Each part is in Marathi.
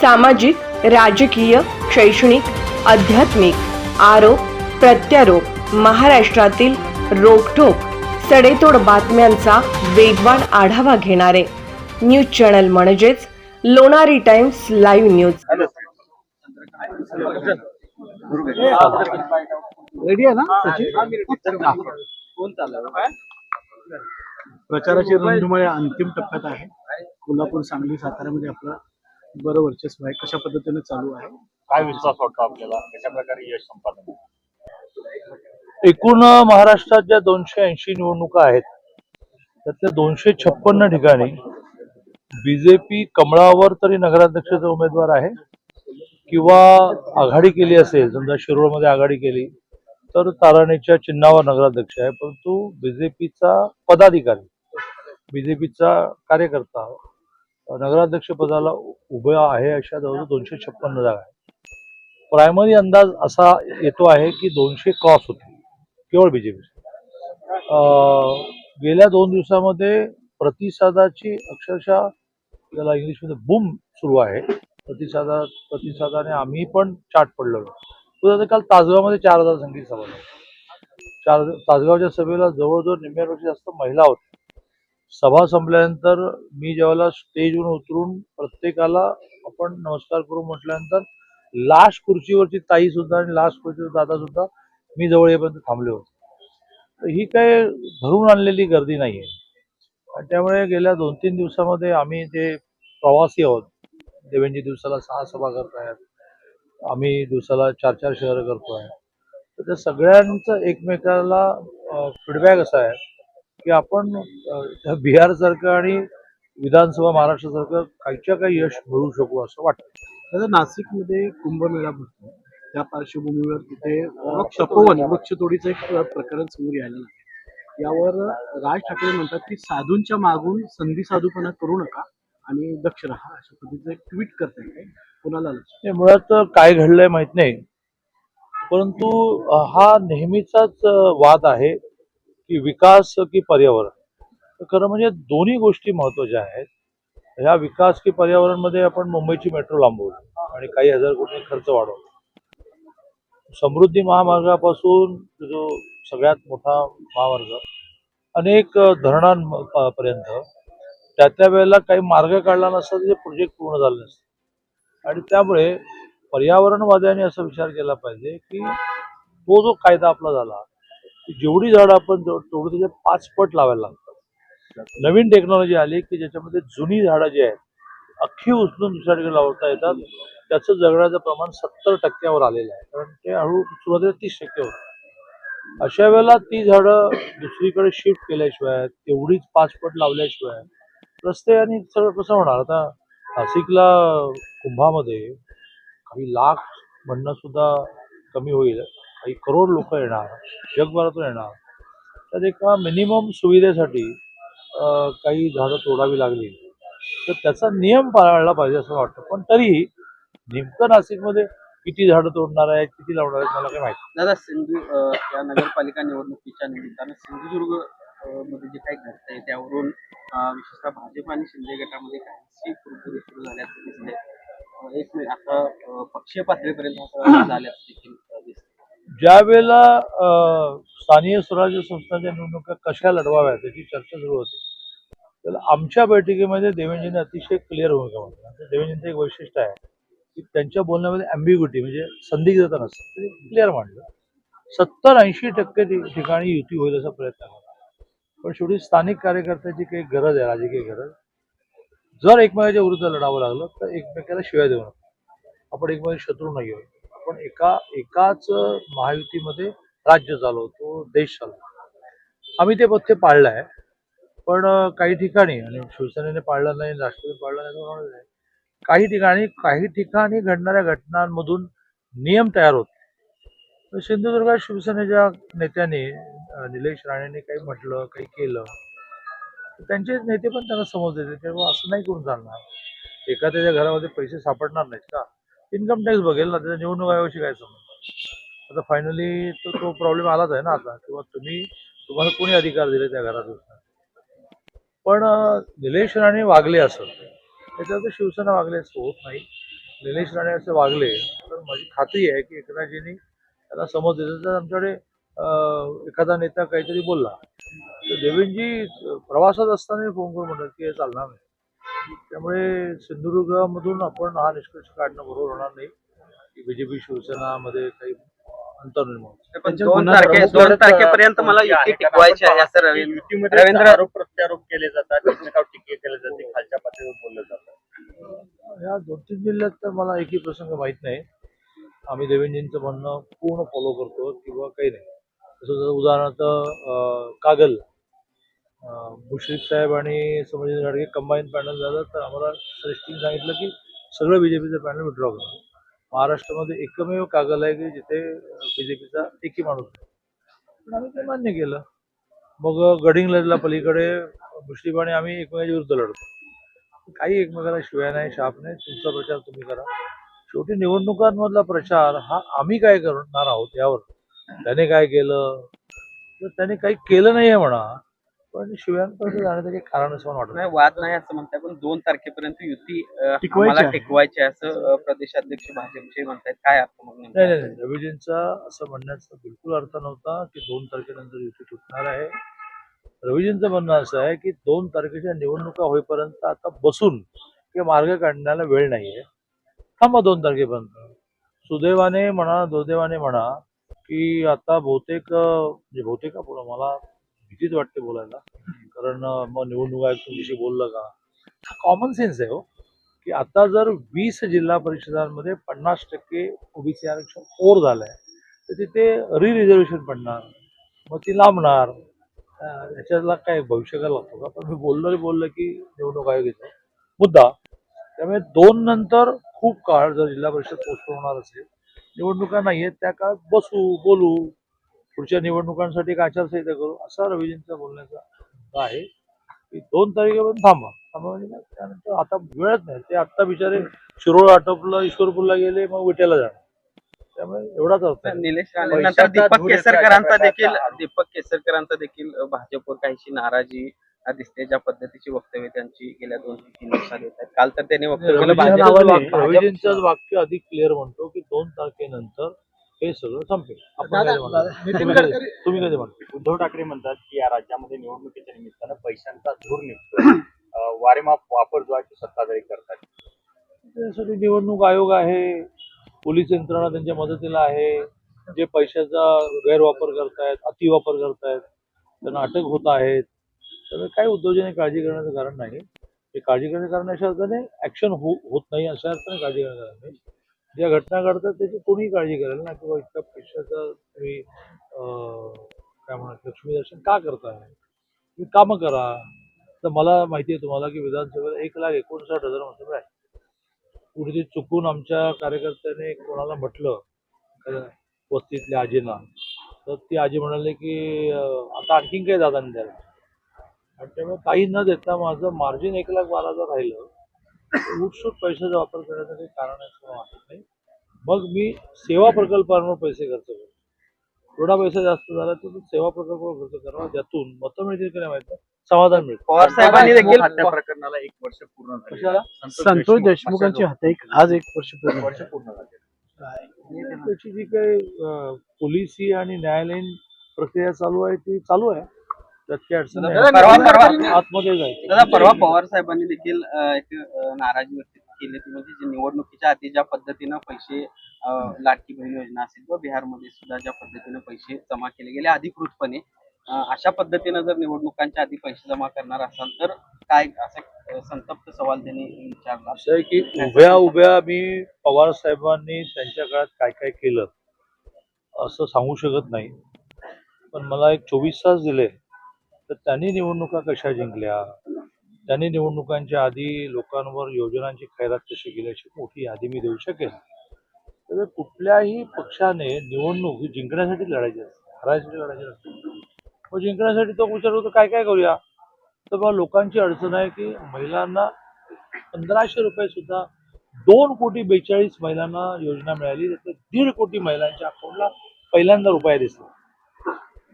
सामाजिक राजकीय शैक्षणिक आध्यात्मिक आरोप प्रत्यारोप महाराष्ट्रातील रोखठोक सडेतोड बातम्यांचा वेगवान आढावा घेणारे. न्यूज चॅनल म्हणजेच लोणारी टाइम्स लाईव्ह न्यूज. प्रचाराची रणधुमाळी अंतिम टप्प्यात आहे. कोल्हापूर सांगली साताऱ्यामध्ये आपलं बरं वर्चस्व आहे. कशा पद्धतीने चालू आहे? काय विश्वास वाटतो आपल्याला? कशा प्रकारे यश संपादन एकूण महाराष्ट्रात ज्या दोनशे ऐंशी निवडणुका आहेत त्यातल्या दोनशे छप्पन्न ठिकाणी बीजेपी कमळावर तरी नगराध्यक्षाचा उमेदवार आहे. किंवा आघाडी केली असेल समजा शिरोळमध्ये आघाडी केली तर ताराणीच्या चिन्हावर नगराध्यक्ष आहे. परंतु बीजेपीचा पदाधिकारी बीजेपीचा कार्यकर्ता नगराध्यक्ष पदाला उभं आहे अशा जवळजवळ दोनशे छप्पन्न जागा आहेत. प्रायमरी अंदाज असा येतो आहे की दोनशे क्रॉस होते केवळ बीजेपी गेल्या दोन दिवसामध्ये प्रतिसादाची अक्षरशः त्याला इंग्लिशमध्ये बूम सुरू आहे प्रतिसादा प्रतिसादाने आम्ही पण चाट पडलेलो आता काल तासगावमध्ये चार हजार संख्येची सभा झाली. चार तासगावच्या सभेला जवळजवळ निम्म्यापेक्षा जास्त महिला होत्या. सभा संपल्यानंतर मी ज्यावेळेला स्टेजवरून उतरून प्रत्येकाला आपण नमस्कार करू म्हटल्यानंतर लास्ट खुर्चीवरची ताई सुद्धा आणि लास्ट खुर्चीवर दादा सुद्धा मी जवळ येईपर्यंत थांबले होते. तर ही काय भरून आणलेली गर्दी नाही आहे आणि त्यामुळे गेल्या दोन तीन दिवसामध्ये आम्ही जे प्रवासी आहोत देवेंजी दिवसाला सहा सभा करतायत आम्ही दिवसाला चार चार शहरं करतोय. तर त्या सगळ्यांचं एकमेकाला फीडबॅक असा आहे की आपण अ, बिहारसारखं आणि विधानसभा महाराष्ट्रासारखं काहीच्या काही यश मिळवू शकू असं वाटतं. नाशिकमध्ये कुंभमेळा भरतो. त्या पार्श्वभूमीवर तिथे तपोवन वृक्षतोडीचं एक प्रकरण समोर यायला लागलं. यावर राज ठाकरे म्हणतात की साधूंच्या मागून संधी साधूपणा करू नका आणि दक्ष राहा अशा पद्धतीचं एक ट्विट करताय कोणाला लक्ष हे मुळात काय घडलंय माहीत नाही. परंतु हा नेहमीचाच वाद आहे. की विकास की पर्यावरण. खरं म्हणजे दोन्ही गोष्टी महत्त्वाच्या आहेत. ह्या विकास की पर्यावरणमध्ये आपण मुंबईची मेट्रो लांबवली आणि काही हजार कोटी खर्च वाढवला. समृद्धी महामार्गापासून जो सगळ्यात मोठा महामार्ग अनेक धरणांपर्यंत त्या त्या वेळेला काही मार्ग काढला नसता ते प्रोजेक्ट पूर्ण झाले नसते. आणि त्यामुळे पर्यावरणवाद्यांनी असा विचार केला पाहिजे की तो जो कायदा आपला झाला जेवढी झाडं आपण तोडू तेवढी त्याचे पाच पट लावायला लागतात. नवीन टेक्नॉलॉजी आली की ज्याच्यामध्ये जुनी झाडं जी आहेत अख्खी उचलून दुसऱ्याकडे लावता येतात. त्याचं जगण्याचं प्रमाण सत्तर टक्क्यावर आलेलं आहे. कारण ते हळू सुरुवातीला तीस टक्के होतं. अशा वेळेला ती झाडं दुसरीकडे शिफ्ट केल्याशिवाय तेवढीच पाच पट लावल्याशिवाय रस्ते आणि सगळं कसं होणार? आता नाशिकला कुंभामध्ये काही लाख म्हणणं सुद्धा कमी होईल. काही करोड लोक येणार जगभरातून येणार. तर एका मिनिमम सुविधेसाठी काही झाडं तोडावी लागली. तर त्याचा नियम पाळला पाहिजे असं वाटतं. पण तरीही नेमकं नाशिकमध्ये किती झाडं तोडणार आहेत किती लावणार आहेत मला काही माहिती दादा सिंधू या नगरपालिका निवडणुकीच्या निमित्तानं सिंधुदुर्गमध्ये जे काही घडतंय त्यावरून विशेषतः भाजप आणि शिंदे गटामध्ये काहीशी कुरकुरी सुरू झाल्याचं दिसतंय. एक आता पक्षीय पातळीपर्यंत झाल्याचं ज्या वेळेला स्थानीय स्वराज्य संस्थांच्या निवडणुका कशा लढवाव्या त्याची चर्चा सुरू होती तर आमच्या बैठकीमध्ये देवेंजीने अतिशय क्लिअर भूमिका मांडली. म्हणजे आणि देवेंजींचं एक वैशिष्ट्य आहे की त्यांच्या बोलण्यामध्ये अँबिग्युटी म्हणजे संदिग्धता नसते ते क्लिअर मांडलं. सत्तर ऐंशी टक्के ठिकाणी युती होईल असा प्रयत्न करा पण शेवटी स्थानिक कार्यकर्त्याची काही गरज आहे राजकीय गरज. जर एकमेकाच्या विरुद्ध लढावं लागलं तर एकमेकाला शिवाय देऊ नका. आपण एकमेकाचे शत्रू नाही आहोत. आपण एका एकाच महायुतीमध्ये राज्य चालवतो देश झालो आम्ही ते पथ्य पाळलं आहे पण काही ठिकाणी आणि शिवसेनेने पाळलं नाही राष्ट्रवादी पाळलं नाही काही ठिकाणी काही ठिकाणी घडणाऱ्या घटनांमधून नियम तयार होते सिंधुदुर्गात शिवसेनेच्या नेत्यांनी निलेश राणेंनी काही म्हटलं काही केलं. त्यांचे नेते पण त्यांना समज देते तेव्हा असं नाही करून चालणार. एखाद्याच्या घरामध्ये पैसे सापडणार नाहीत का? इन्कम टॅक्स बघेल ना त्याच्या निवडणूक आयोगाशी काय संबंध? आता फायनली तो तो प्रॉब्लेम आलाच आहे ना आता किंवा तुम्ही तुम्हाला कोणी अधिकार दिले त्या घरात पण निलेश राणे वागले असं त्याच्यावर शिवसेना वागले असं होत नाही. निलेश राणे असे वागले तर माझी खात्री आहे की एकनाथजींनी त्याला समज दिलं. तर आमच्याकडे एखादा नेता काहीतरी बोलला तर देवेंजी प्रवासात असताना फोन करून म्हणतात की हे चालणार नाही. त्यामुळे सिंधुदुर्गामधून आपण हा निष्कर्ष काढणं बरोबर होणार नाही. की बीजेपी शिवसेनामध्ये काही अंतर निर्माण दोन तारखे दोन तारखेपर्यंत मला युती टिकवायची आहे असं रवींद्र रवींद्र- आरोप प्रत्यारोप केले जातात टीके केले जाते खालच्या पातळीवर बोललं जातं या दोन तीन जिल्ह्यात तर मला एकही प्रसंग माहीत नाही. आम्ही देवेंजींचं म्हणणं पूर्ण फॉलो करतो किंवा काही नाही. तसं जर उदाहरणार्थ कागल मुश्रीफ साहेब आणि संभाजी गाडगे कंबाईन पॅनल झालं तर आम्हाला श्रेष्ठीने सांगितलं की सगळं बीजेपीचं पॅनल विड्रॉ करा. महाराष्ट्रामध्ये एकमेव कागल आहे की जिथे बीजेपीचा एकही माणूस पण आम्ही ते मान्य केलं. मग गडिंग लढला पलीकडे मुश्रीफ आणि आम्ही एकमेकांच्या विरुद्ध लढतो. काही एकमेकाला शिवाय नाही शाप नाही तुमचा प्रचार तुम्ही करा. शेवटी निवडणुकांमधला प्रचार हा आम्ही काय करणार आहोत यावर. त्याने काय केलं? तर त्याने काही केलं नाही आहे म्हणा. पण शिव्यांपर्यंत जाण्याचं काही कारण असं मला वाटत नाही. वाद नाही असं म्हणताय पण दोन तारखेपर्यंत युती अं, टिकवायची आम्हाला आहे. टिकवायची आहे असं अं, प्रदेशाध्यक्ष भाजपचे म्हणतायत काय अर्थ मग नेमका? नाही नाही नाही रवीजींचा असं म्हणण्याचा बिलकुल अर्थ नव्हता की दोन तारखेनंतर युती तुटणार आहे रवीजींचं म्हणणं असं आहे की दोन तारखेच्या निवडणुका होईपर्यंत आता बसून किंवा मार्ग काढण्याला वेळ नाही आहे थांबा दोन तारखेपर्यंत सुदैवाने म्हणा दुर्दैवाने म्हणा की आता बहुतेक अं, म्हणजे बहुतेक का मला भीतीच वाटते बोलायला. कारण मग निवडणूक आयोग तुमच्याशी बोललं का? कॉमन सेन्स आहे हो. की आता जर वीस जिल्हा परिषदांमध्ये पन्नास टक्के ओबीसी आरक्षण ओर झालंय तर तिथे री रिझर्वेशन पडणार मग ती लांबणार. अं, याच्यातला काय लागतो का? पण मी बोललो बोललं की निवडणूक आयोग येतो. मुद्दा त्यामुळे दोन नंतर खूप काळ जर जिल्हा परिषद पोस्ट होणार असेल निवडणुका नाही आहेत त्या काळात बसू बोलू. पुढच्या निवडणुकांसाठी एक आचारसंहिता करू असा रवीजींचा बोलण्याचा आहे की दोन तारखेपर्यंत थांबा थांबा म्हणजे काय? त्यानंतर आता वेळच नाही. ते आत्ता बिचारे शिरोळ आटोपलं ईश्वरपूरला गेले मग विट्याला जाणार. त्यामुळे एवढाच अर्थ निलेश दीपक केसरकरांचा देखील दीपक केसरकरांचा देखील भाजपवर काहीशी नाराजी दिसते ज्या पद्धतीची वक्तव्य त्यांची गेल्या दोन तीन दिवसात येत आहेत. काल तर त्यांनी वक्तव्य वाक्य अधिक क्लिअर म्हणतो की दोन तारखेनंतर हे सगळं संपेल. आपण काय म्हणतो? तुम्ही कधी- म्हणतो उद्धव ठाकरे म्हणतात की या राज्यामध्ये निवडणुकीच्या निमित्तानं पैशांचा धूर निघतो वारेमाप वापर जो आहे तो सत्ताधारी करतात. त्यासाठी निवडणूक आयोग आहे पोलीस यंत्रणा त्यांच्या मदतीला आहे. जे पैशाचा गैरवापर करतायत अतिवापर करतायत त्यांना अटक होत आहेत. त्यामुळे काही उद्योजकांनी काळजी करण्याचं कारण नाही. हे काळजी करण्याचं कारण अशा अर्थाने ऍक्शन हो होत नाही अशा अर्थाने काळजी करण्याचं कारण नाही. ज्या घटना घडतात त्याची कोणीही काळजी करेल ना किंवा इतक्या पैशाचं तुम्ही काय म्हणतात लक्ष्मीदर्शन का करताय? तुम्ही कामं करा. तर मला माहिती आहे तुम्हाला की विधानसभेला एक लाख एकोणसाठ हजार मतदार आहे कुठेतरी चुकून आमच्या कार्यकर्त्याने कोणाला म्हटलं वस्तीतल्या आजींना. तर ती आजी म्हणाली की आता आणखीन काही दादांनी द्यायला. आणि त्यामुळे काही न देता माझं मार्जिन एक लाख बारा हजार राहिलं. उठसूट पैशाचा वापर करण्याचं काही कारण आहे असं मला वाटत नाही. मग मी सेवा प्रकल्पांवर पैसे खर्च करतो. थोडा पैसा जास्त झाला तर सेवा प्रकल्पावर खर्च करावा ज्यातून मतं मिळतील की नाही माहीत समाधान मिळतं. पवार साहेबांनी देखील हत्या प्रकरणाला एक वर्ष पूर्ण झाले. संतोष देशमुखांची हत्या एक आज एक वर्ष पूर्ण वर्ष पूर्ण झाले. त्याची जी काही अं, पोलिसी आणि न्यायालयीन प्रक्रिया चालू आहे ती चालू आहे. अडचण. दादा, परवा- परवा- आतमध्ये जायचं. दादा परवा पवार साहेबांनी देखील अं, एक अं, नाराजी व्यक्त केली ती म्हणजे जे निवडणुकीच्या आधी ज्या पद्धतीनं पैसे अं, लाडकी बहीण योजना असेल किंवा बिहारमध्ये सुद्धा ज्या पद्धतीनं पैसे जमा केले गेले अधिकृतपणे अं, अशा पद्धतीनं जर निवडणुकांच्या आधी पैसे जमा करणार असाल तर काय असं अं, संतप्त सवाल त्यांनी विचारला? असं आहे की उभ्या उभ्या मी पवार साहेबांनी त्यांच्या काळात काय काय केलं असं सांगू शकत नाही. पण मला एक चोवीस तास दिले. तर त्यांनी निवडणुका कशा जिंकल्या? त्यांनी निवडणुकांच्या आधी लोकांवर योजनांची खैरात कशी केली अशी मोठी यादी मी देऊ शकेल तर कुठल्याही पक्षाने निवडणूक जिंकण्यासाठी लढायची असते हरायसाठी लढायची नसते. मग जिंकण्यासाठी तो विचार होतो काय काय करूया? तर मग लोकांची अडचण आहे की महिलांना पंधराशे रुपये सुद्धा दोन कोटी बेचाळीस महिलांना योजना मिळाली तर दीड कोटी महिलांच्या अकाउंटला पहिल्यांदा रुपये दिसला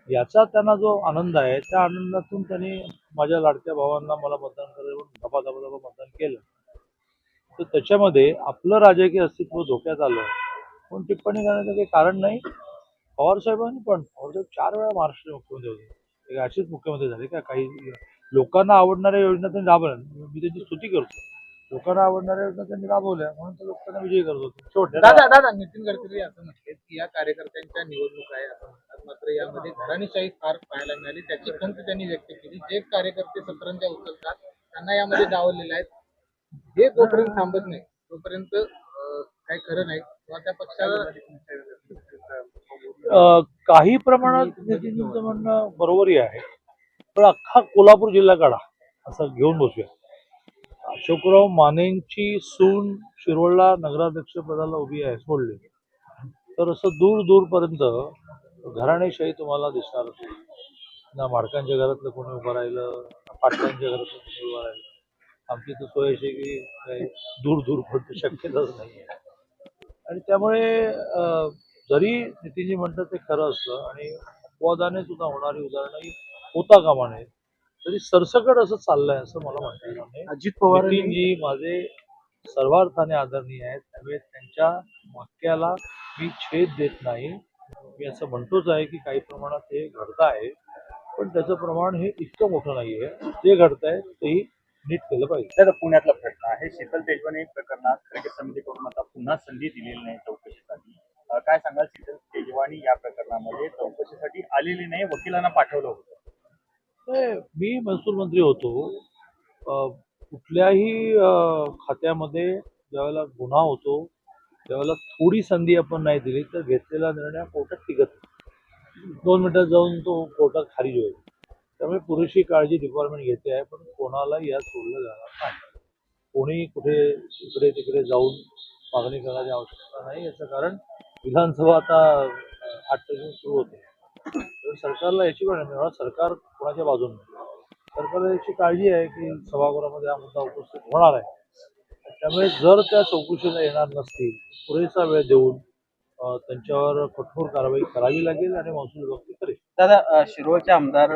याचा त्यांना जो आनंद आहे त्या आनंदातून त्यांनी माझ्या लाडक्या भावांना मला मतदान करायला धपा धपा धबा मतदान केलं. तर त्याच्यामध्ये आपलं राजकीय अस्तित्व धोक्यात आलं. पण टिप्पणी करण्याचं काही कारण नाही. पवार साहेबांनी पण पवारसाहेब चार वेळा महाराष्ट्र मुख्यमंत्री होते. असेच मुख्यमंत्री झाले का? काही लोकांना आवडणाऱ्या योजना त्यांनी राबवल्या. मी त्यांची स्तुती करतो. लोकांना आवडणाऱ्या योजना त्यांनी राबवल्या. म्हणून तर लोकांना विजयी करत होते. दादा दादा नितीन गडकरी असं म्हटले की या कार्यकर्त्यांच्या निवडणूक आहे असं म्हणतात. मात्र यामध्ये घराणेशाही फार पाहायला मिळाली. त्याची खंत त्यांनी व्यक्त केली. जे कार्यकर्ते सतरंजा उचलतात त्यांना यामध्ये डावललेले आहेत. हे जोपर्यंत थांबत नाही तोपर्यंत काही खरं नाही किंवा त्या पक्षाला काही प्रमाणात नितीनजींचं म्हणणं बरोबरही आहे. पण अख्खा कोल्हापूर जिल्हा काढा असं घेऊन बसूया. अशोकराव मानेंची सून शिरोळला नगराध्यक्ष पदाला उभी आहे सोडली. तर असं दूर दूरपर्यंत घराणेशाही तुम्हाला दिसणार. ना माडकांच्या घरातलं कोणी उभं राहिलं ना पाटलांच्या घरातलं कोणी उभं राहिलं. आमची तर सोय अशी की काही दूर दूरपर्यंत शक्यताच नाही आहे. आणि त्यामुळे जरी नितीनजी म्हणतात ते खरं असतं आणि अपवादाने सुद्धा होणारी उदाहरणं ही होता कामा नये तरी सरसकट असं चाललंय असं मला म्हणता येणार नाही अजित पवार नितीनजी माझे सर्वार्थाने आदरणीय आहेत. त्यामुळे त्यांच्या वाक्याला मी छेद देत नाही. मी असं म्हणतोच आहे की काही प्रमाणात हे घडत आहे पण त्याचं प्रमाण हे इतकं मोठं नाही आहे. जे घडत आहे तेही नीट केलं पाहिजे. त्याचा पुण्यातला प्रश्न आहे. शीतल तेजवानी प्रकरणात खडगे समितीकडून आता पुन्हा संधी दिलेली नाही चौकशीसाठी. काय सांगाल शीतल तेजवानी या प्रकरणामध्ये? चौकशीसाठी आलेली नाही वकिलांना पाठवलं होतं. मी महसूल मंत्री होतो. कुठल्याही खात्यामध्ये ज्यावेळेला गुन्हा होतो त्यावेळेला थोडी संधी आपण नाही दिली तर घेतलेला निर्णय कोर्टात टिकत दोन मिनिटात जाऊन तो कोर्टात खारीज होईल त्यामुळे पुरेशी काळजी डिपार्टमेंट घेते आहे पण कोणालाही यात सोडलं जाणार नाही. कोणी कुठे इकडे तिकडे जाऊन मागणी करण्याची आवश्यकता नाही याचं कारण विधानसभा आता आठ तारखेला सुरू होते. तर सरकारला याची पण सरकार कोणाच्या बाजूने नाही. सरकारला याची काळजी आहे की सभागृहामध्ये हा मुद्दा उपस्थित होणार आहे. त्यामुळे जर त्या चौकशीला येणार नसतील पुरेसा वेळ देऊन त्यांच्यावर कठोर कारवाई करावी लागेल आणि महसूल विभाग करेल. दादा शिरोळचे आमदार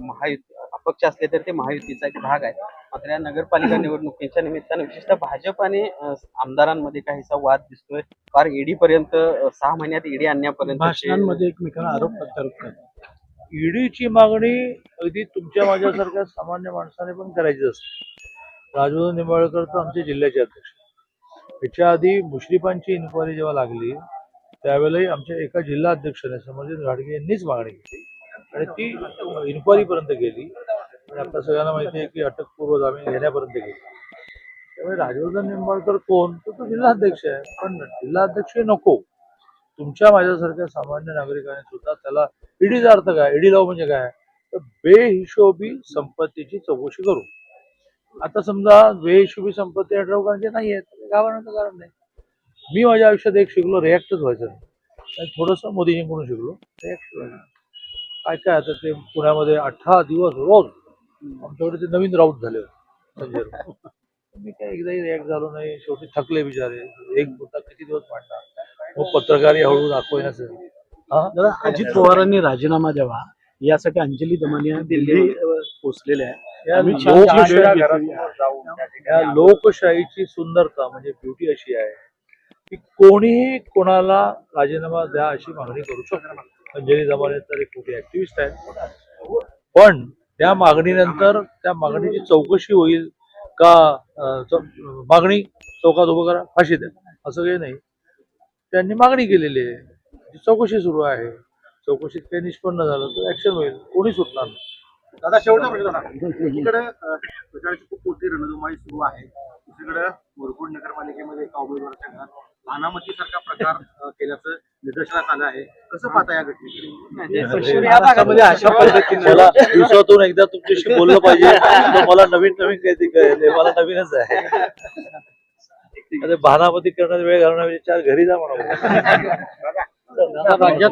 महायुती अपक्ष असले तर ते महायुतीचा एक भाग आहे मात्र या नगरपालिका निवडणुकीच्या निमित्तानं विशेषतः भाजप आणि अ, आमदारांमध्ये काहीसा वाद दिसतोय. फार ईडी पर्यंत सहा महिन्यात ईडी आणण्यापर्यंत भाषणांमध्ये एकमेकांना आरोप प्रत्यारोप करतात. ईडीची मागणी अगदी तुमच्या माझ्यासारख्या सामान्य माणसाने पण करायची असते. राजू निंबाळकर तर आमचे जिल्ह्याचे अध्यक्ष. याच्या आधी मुश्रीफांची इन्क्वायरी जेव्हा लागली त्यावेळेलाही आमच्या एका जिल्हा अध्यक्षाने समरजित घाडगे यांनीच मागणी केली. आणि ती इन्क्वायरीपर्यंत गेली. आणि आपल्या सगळ्यांना माहिती आहे की अटकपूर्व जामीन घेण्यापर्यंत गेली. त्यामुळे राजवर्धन निंबाळकर कोण? तर तो जिल्हाध्यक्ष आहे. पण जिल्हाध्यक्ष नको. तुमच्या माझ्यासारख्या सामान्य नागरिकाने सुद्धा त्याला ईडीचा अर्थ काय? ईडी लाव म्हणजे काय? तर बेहिशोबी संपत्तीची चौकशी करू. आता समजा बेहिशोबी संपत्ती अठराव करायची नाही आहे घाबरण्याचं कारण नाही. मी माझ्या आयुष्यात एक शिकलो रिॲक्टच व्हायचं नाही. आणि थोडंसं मोदीजींकडून शिकलो रिॲक्ट काय काय आता ते पुण्यामध्ये अठरा दिवस रोज आमच्याकडे ते नवीन राऊत झाले संजय मी काय एकदाही रिॲक्ट झालो नाही शेवटी थकले बिचारे. एक मुद्दा किती दिवस मांडणार? मग पत्रकारी हळू दाखवायचं अजित पवारांनी राजीनामा द्यावा यासाठी अंजली दमानिया दिल्ली पोचलेल्या आहे या लोकशाही लोकशाहीची सुंदरता म्हणजे ब्युटी अशी आहे की कोणीही कोणाला राजीनामा द्या अशी मागणी करू शकतो. अंजली दमाने तर एक मोठी ऍक्टिव्हिस्ट आहे. पण त्या मागणीनंतर त्या मागणीची चौकशी होईल का मागणी चौकात उभं करा फाशी द्या असं काही नाही. त्यांनी मागणी केलेली आहे. चौकशी सुरू आहे चौकशीत काही निष्पन्न झालं तर ऍक्शन होईल. कोणी सुटणार नाही. दादा शेवटचा प्रश्न दादा अ, प्रचाराची खूप मोठी रणधुमाळी सुरू आहे. दुसरीकडे मुरगुड नगरपालिकेमध्ये एका उमेदवाराच्या घरात अनामती सारखा प्रकार केल्याचं निदर्शनास आलं आहे. कसं पाहता या घटनेकडे महाराष्ट्रामध्ये अशा पद्धतीने मला दिवसातून एकदा तुमच्याशी बोललं पाहिजे. मला नवीन नवीन काहीतरी कळेल. मला नवीनच आहे. अरे भानामती करण्यात वेळ घालण्यापेक्षा चार घरी जा म्हणा राज्यात